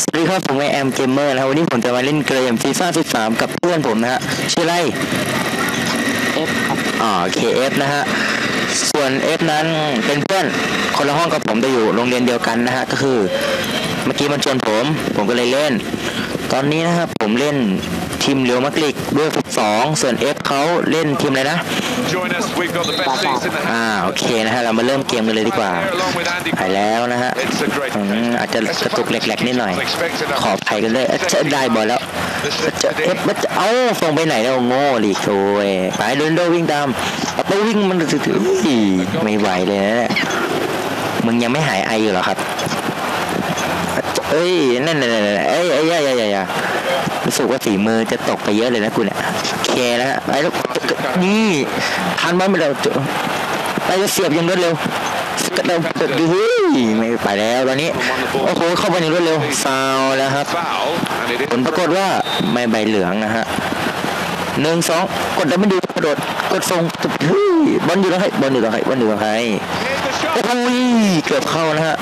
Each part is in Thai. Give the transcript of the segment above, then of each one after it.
สวัสดีครับผมแอมเกมเมอร์นะครับวันนี้ผมจะมาเล่นเกมฟีฟ่า13 กับเพื่อนผมนะฮะชื่ออะไรเอฟครับอ๋อ KF นะฮะส่วน F นั้นเป็นเพื่อนคนละห้องกับผมแต่อยู่โรงเรียนเดียวกันนะฮะก็คือ เมื่อกี้มันชวนผม ผมก็เลยเล่น ตอนนี้นะครับผมเล่น ทีมเรียวมักลิกด้วยฟุตสองส่วน F เขาเล่นทีมอะไรนะ Join us. We've got the best seats in the อ่าโอเคนะฮะเรามาเริ่มเกมกันเลยดีกว่า along with Andy. ไปแล้วนะฮะ It's a great อืมอาจจะกระตุกแหลกๆนิดหน่อย ขออภัยกันเลยเอ้ยจะได้บอลแล้วจะเอฟมันจะเอ้าส่งไปไหนแล้วโง่ดิโอ้ยไปโดนโดวิ่งตามเอาไปวิ่งมันถือถืออุ้ยไม่ไหวเลยนะเนี่ยมึงยังไม่หายไออยู่เหรอครับ เอ้ยนั่นนั่นนั่นเอ้ยเอ้ยอย่าอย่าอย่าอย่า รู้สึกว่าฝีมือจะตกไปเยอะเลยนะกูเนี่ยโอเคนะฮะไปแล้วนี่ทันบอลไปแล้วไปแล้วเสียบยังรวดเร็วสกัดเราเฮ้ยไม่ไปแล้วตอนนี้โอ้โหเข้าไปอย่างรวดเร็วฟาวแล้วครับผลปรากฏว่าไม่ใบเหลืองนะฮะหนึ่งสองกดแล้วไม่ดูกระโดดกดทรงเฮ้ยบอลอยู่ตรงไหนบอลอยู่ตรงไหนบอลอยู่ตรงไหนโอ้ยเกือบเข้านะฮะ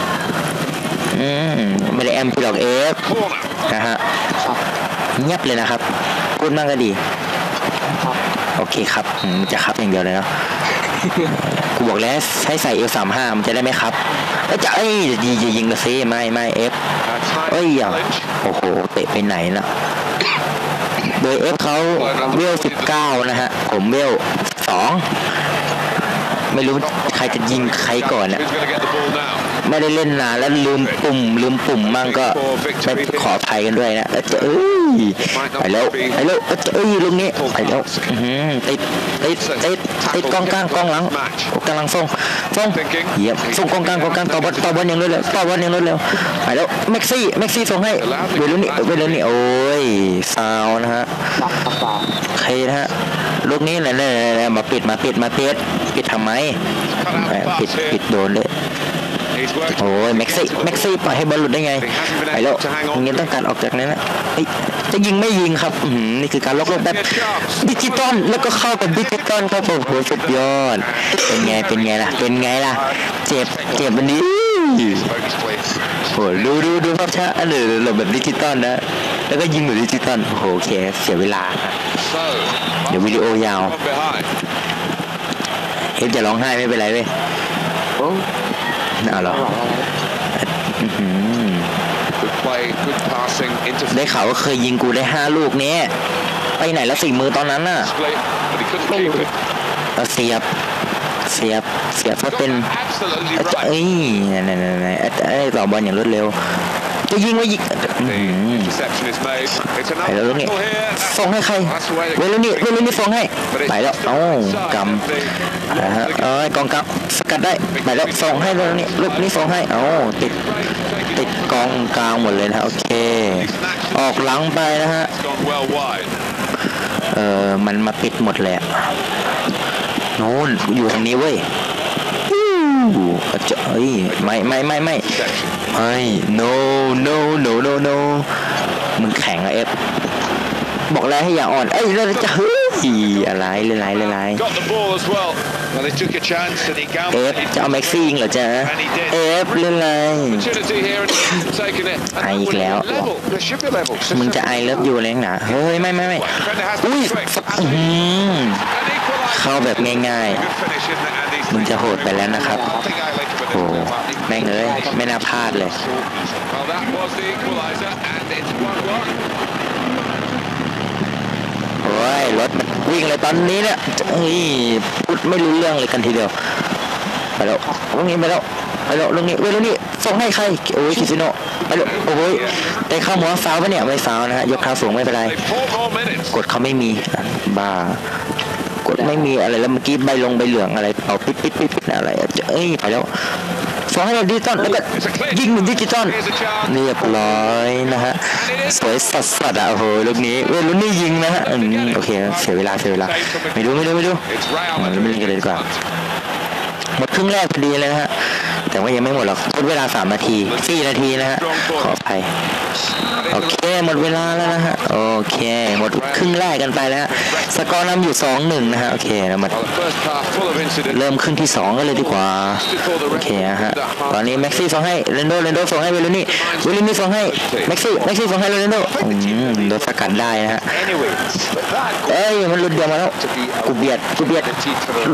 อืมไม่ได้แอมพีหรอกเอฟนะฮะ เงียบเลยนะครับ พูดมากก็ดีครับโอเคครับอืมจะครับอย่างเดียวเลยเนาะ กูบอกแล้วให้ใส่เอลสามห้ามันจะได้ไหมครับเอ้ยจะเอ้ยดีจะยิงกระซีไม่ไม่เอฟ A tight เอ้ยอย่า challenge. โอ้โห เตะไปไหนน่ะ โดยเอฟเขาเวลสิบเก้านะฮะ ผมเวลสอง ไม่รู้ใครจะยิงใครก่อนน่ะไม่ได้เล่นนานแล้วลืมปุ่ม ลืมปุ่มมั่งก็ไปขออภัยกันด้วยนะเอ้ยไปแล้วไปแล้วเอ้ยเอ้ยลูกนี้ไปแล้วติดติดติดติดกองกลางกองหลังกำลังส่งส่งเยี่ยบส่งกองกลางกองกลางต่อบอลต่อบอลอย่างรวดเร็วต่อบอลอย่างรวดเร็วไปแล้วเม็กซี่เม็กซี่ส่งให้เวลุนี่เวลุนี่โอ้ยซาวนะฮะ ครับบาโอเคนะฮะลูกนี้แหละเนี่ยมาปิดมาปิดมาปิดปิดทำไมปิดปิดโดนเลยโอ้ยแม็กซี่แม็กซี่ปล่อยให้บอลหลุดได้ไงไปแล้วอย่างนี้ต้องการออกจากนั้นนะเฮ้จะยิงไม่ยิงครับนี่คือการล็อกโลกแบบดิจิตอลแล้วก็เข้ากับดิจิตอลครับโอ้โหสุดยอดเป็นไงเป็นไงล่ะ เป็นไงล่ะ เจ็บเจ็บมันนี้โอ้ดูดูดูภาพช้าหรือรือแบบดิจิตอลนะ แล้วก็ยิงแบบดิจิตอลโอ้โหโอเคเสียเวลา So, เดี๋ยววิดีโอยาว one behind. เอฟจะร้องไห้ไม่เป็นไรเว้ยโอ้เอาเหรอไม่ไหวแล้วอื้อหือ Good play, good passing, into ได้ข่าวว่าเคยยิงกูได้ห้าลูกเนี้ยไปไหนแล้วสี่มือตอนนั้นน่ะ split, but he couldn't keep it. เราเสียบเสียบเสียบเพราะเป็น Absolutely เอ้ย right. เอ้ยนั่นนั่นนั่นเอ้ยต่อบอลอย่างรวดเร็ว จะยิงไว้ยิงอื้อหือ The interception is made. It's ไป another แล้วลูกนี้ tackle here. ส่งให้ใคร That's the way เว to ลุนี่เวลุนี่ส่งให้ไปแล้วเอ้ากำนะฮะเอ้ยกองกลางสกัดได้ไปแล้วส่งให้ลูกนี้ลูกนี้ส่งให้เอ้าติดติดกองกลางหมดเลยนะโอเค ออกหลังไปนะฮะ It's gone well wide. เออมันมาปิดหมดเลยอะโน่นอยู่ทางนี้เว้ย อู้จะเอ้ยไม่ไม่ไม่ไม่ไม่ no no no no no มึงแข็งอะเอฟบอกแล้วให้อย่าอ่อน เอ้ยแล้วจะเฮ้ย อีอะไรเล่นไรเล่นไรเอฟจะเอาแม็กซี่ยิงเหรอจ๊ะเอฟเล่นไรไออีกแล้วมึงจะไอเลิฟอยู่เลยนะเฮ้ยไม่ไม่ไม่อุ้ยเข้าแบบง่ายๆมึงจะโหดไปแล้วนะครับโอ้แม่งเอ้ยไม่น่าพลาดเลย อ้ยรถมันวิ่งเลยตอนนี้เนี่ยเฮ้ยพูดไม่รู้เรื่องเลยกันทีเดียวไปแล้วลุงนี้ไปแล้วไปแล้วลุงนี้เว้ยลุงนี้ส่งให้ใครโอ้ยคิซิโนไปแล้วโอ้ยแต่เข้าหัวฟาวปะเนี่ยไม่ฟาวนะฮะยกเท้าสูงไม่เป็นไรกดเขาไม่มีบ้ากดไม่มีอะไรแล้วเมื่อกี้ใบลงใบเหลืองอะไรเอาปิดปิดปิดปิดอะไรเอ้ยไปแล้ว ส่งให้เราดิจิตอลแล้วก็ยิงเหมือนดิจิตอลเรียบร้อยนะฮะสวยสัสสัสอะโอ้โหลูกนี้เว้ยลูกนี้ยิงนะฮะอืมโอเคเสียเวลาเสียเวลาไม่รู้ไม่รู้ไม่รู้ It's อืม Real ไม่เล่นกันเลยดีกว่า มดครึ่งแรกพอดีเลยนะฮะแต่ว่ายังไม่หมดหรอกทดเวลาสามนาทีสี่นาทีนะฮะขออภัยโอเค หมดเวลาแล้วนะฮะโอเค หมดครึ่งแรกกันไปแล้วสกอร์นำอยู่สองหนึ่งนะฮะโอเคเรามาเริ่มครึ่งที่สองกันเลยดีกว่าโอเคฮะตอนนี้แม็กซี่ส่งให้เรนโดเรนโดส่งให้เวลูนี่เวลูนี่ส่งให้แม็กซี่แม็กซี่ส่งให้เรนโดอืมโดนสกัดได้นะฮะเอ้ยมันหลุดเดียวมาแล้วกูเบียดกูเบียด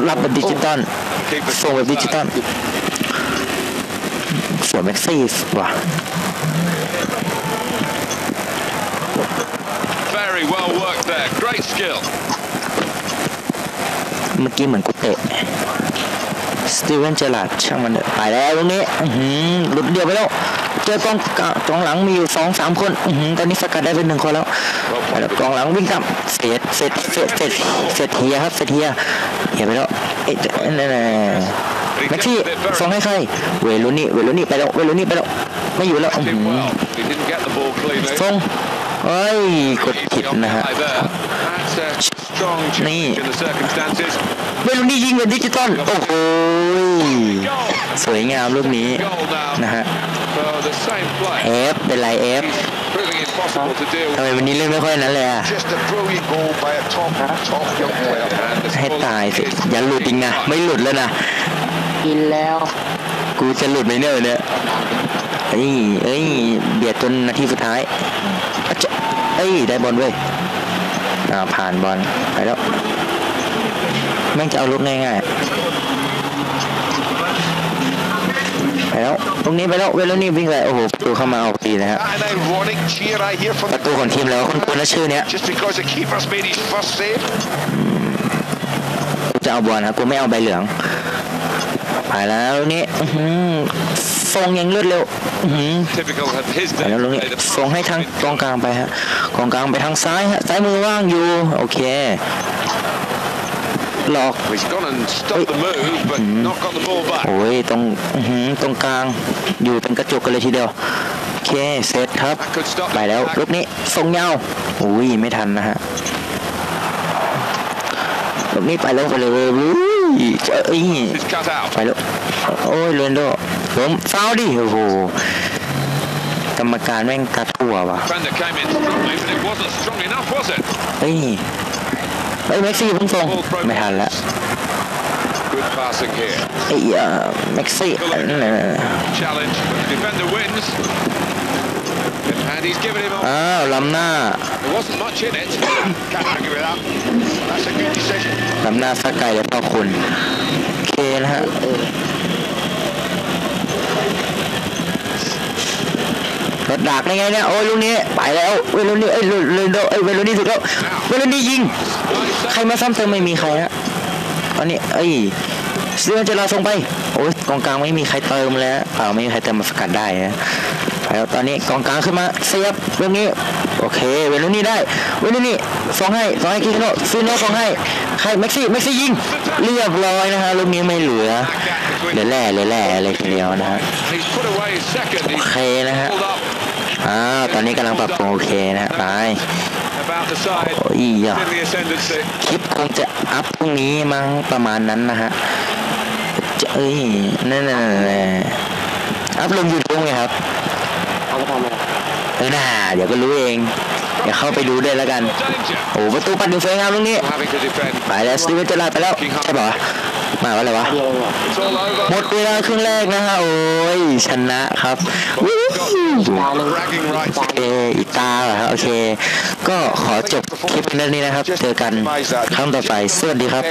รับแบบดิจิตอล ส่งแบบดิจิตอลสวยแม็กซี่ว่ะ Very well worked there. Great skill. เมื่อกี้เหมือนกูเตะสตีเวนเจอร์ลาดช่างมันเถอะไปแล้วตรงนี้อื้อหือหลุดเดียวไปแล้ว เจอกองกองหลังมีอยู่สองสามคนอืตอนนี้สกัดได้เป็นหนึ่งคนแล้วแล้วกองหลังวิ่งตามเฟดเฟดเฟดเฟดเฟดเฮียครับเฟดเฮียเฮียไปแล้วเอ๊ะนั่นแม็กซี่ส่งให้ใครเวลุนี่เวลุนี่ไปแล้วเวลุนี่ไปแล้วไม่อยู่แล้วอืส่งเอ้ยกดผิดนะฮะ by there. That's a strong change in the circumstances. เวลุนี่ยิงแบบดิจิตอลโอ้โห Goal. สวยงามลูกนี้ Goal now นะฮะ for the same play. เอฟเป็นไรเอฟ He's proving impossible to deal ทำไมวันนี้เล่นไม่ค่อยนั้นเลยอะ just a brilliant goal by a top, top young player. And the ให้ score ตายสิ is อย่าหลุดอีกนะไม่หลุดแล้วนะกินแล้ว กูจะหลุดไหมเนี่ยวันเนี่ยเอ้ยเอ้ยเบียดจนนาทีสุดท้ายอะจะเอ้ยได้บอลเว้ยอ่าผ่านบอลไปแล้ว แม่งจะเอาลูกง่ายๆไปแล้วตรงนี้ไปแล้วเวลานี่วิ่งไปโอ้โหประตูเข้ามาออกตีนะฮะ An ironic cheer I hear from ประตูของทีมแล้วคุณคุณนะชื่อเนี้ย just because the keeper's made his first save. กูจะเอาบอลนะกูไม่เอาใบเหลืองไปแล้วลูกนี้อื้อหือทรงยังรวดเร็วอื้อหือ typical of his ไป day. แล้วลูกนี้ The ส่งให้ทางกองกลางไปฮะกองกลางไปทางซ้ายฮะซ้ายมือว่างอยู่ โอเค หลอก He's gone and stopped the move, but not got the ball back. โอ้ยตรงอื้อหือตรงกลางอยู่เป็นกระจุกกันเลยทีเดียวโอเคเซตครับ That could stop ไปแล้วลูกนี้ส่งยาวอุ้ยไม่ทันนะฮะลูกนี้ไปแล้วไปเลยอุ้ยเอ้ย It's cut out. ไปแล้วโอ้ยเรนโดล้มฟาวดิโอ้โหกรรมการแม่งกระทั่วว่ะ Defender came in strongly, but it wasn't strong enough, was it? เฮ้ย เฮ้ยแม็กซี่เพิ่งส่ง Ball broke ไม่ทันละ Good passing here. ไอ้เอ่อแม็กซี่นั่นแหละ Challenge. The defender wins. And he's given him a... อ้าวล้ำหน้า There wasn't much in it. Can't argue with that. That's a good decision. ล้ำหน้าสักไกลเลยพ่อคุณ โอเคนะฮะ รถดักได้ไงเนี่ยโอ้ยลูกนี้ไปแล้วเวลูนี้เอ้ยลูลูโดเอ้ยเวลูนี้ถูกแล้วเวลูนี้ยิง ใครมาซ้ำเติมไม่มีใครฮะตอนนี้เอ้ยเสื้อจะรอส่งไปโอ้ยกองกลางไม่มีใครเติมแล้วเปล่าไม่มีใครเติมมาสกัดได้นะไปแล้วตอนนี้กองกลางขึ้นมาเสียบเรื่องนี้โอเคเวลูนี่ได้เวลูนี่ส่งให้ส่งให้คิโนฟิโนส่งให้ใครแม็กซี่แม็กซี่ยิงเรียบร้อยนะฮะลูกนี้ไม่เหลือเหลือแหล่เหลือแหล่เลยทีเดียวนะฮะโอเคนะฮะ อ้าวตอนนี้กำลังปรับปรุงโอเคนะฮะไปโอ้ยอะคลิปคงจะอัพพรุ่งนี้มั้งประมาณนั้นนะฮะจะเอ้ยนั่นน่ะอัพลงยูทูบไงครับเอาไปทำอน่าเดี๋ยวก็รู้เองเดี๋ยวเข้าไปดูด้วยแล้วกัน โอ้ประตูปัดดูสวยงามตรงนี้ไปแล้วสตีเวนเจอร์ลาไปแล้วใช่ปะมาว่าอะไรวะเดียวเลยเหมดเวลาครึ่งแรกนะฮะโอ้ยชนะครับวู้ ฮู้ตาหนึ่ง Bragging rights. ตาโอเคอีกตาเหรอครับโอเค ก็ขอจบคลิปนี้นะครับ เจอกันครั้งต่อไปสวัสดีครับ